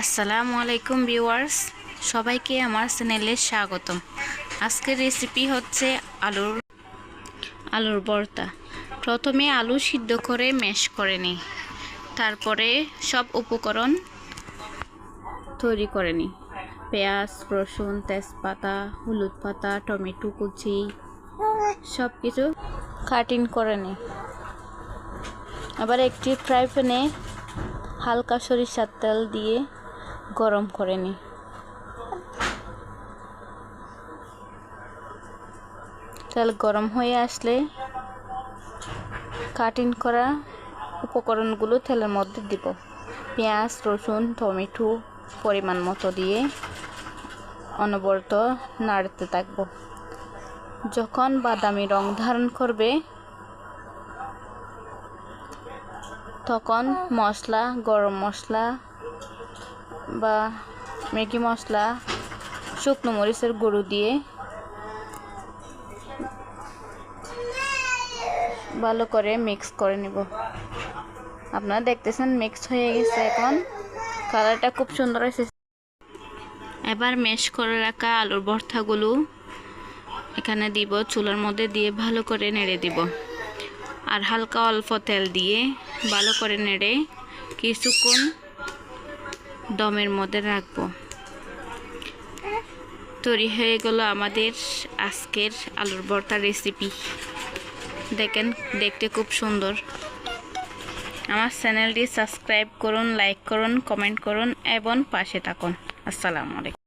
আসসালামু আলাইকুম ভিউয়ার্স, সবাইকে আমার চ্যানেলে স্বাগতম। আজকের রেসিপি হচ্ছে আলুর আলুর ভর্তা। প্রথমে আলু সিদ্ধ করে ম্যাশ করে নিই। তারপরে সব উপকরণ তৈরি করে নিই। পেঁয়াজ, রসুন, তেজপাতা, হলুদ পাতা, টমেটো কুচি সব কিছু কাটিং করে নিই। আবার একটি ফ্রাই প্যানে হালকা সরিষার তেল দিয়ে গরম করে নিই তেল গরম হয়ে আসলে কাটিং করা উপকরণগুলো তেলের মধ্যে দিব। পেঁয়াজ, রসুন, টমেটো পরিমাণ মতো দিয়ে অনবরত নাড়তে থাকব। যখন বাদামি রং ধারণ করবে, তখন মশলা, গরম মশলা বা ম্যাগি মশলা, শুকনো মরিচের গুঁড়ো দিয়ে ভালো করে মিক্স করে নিব। আপনারা দেখতেছেন মিক্স হয়ে গেছে এখন। কালারটা খুব সুন্দর হয়েছে। এবার ম্যাশ করে রাখা আলুর ভর্তাগুলো এখানে দিব, চুলার মধ্যে দিয়ে ভালো করে নেড়ে দিব। আর হালকা অল্প তেল দিয়ে ভালো করে নেড়ে কিছুক্ষণ দমের মধ্যে রাখব। তৈরি হয়ে গেল আমাদের আজকের আলুর ভর্তা রেসিপি দেখেন, দেখতে খুব সুন্দর। আমার চ্যানেলটি সাবস্ক্রাইব করুন লাইক করুন কমেন্ট করুন এবং পাশে থাকুন। আসসালামু আলাইকুম।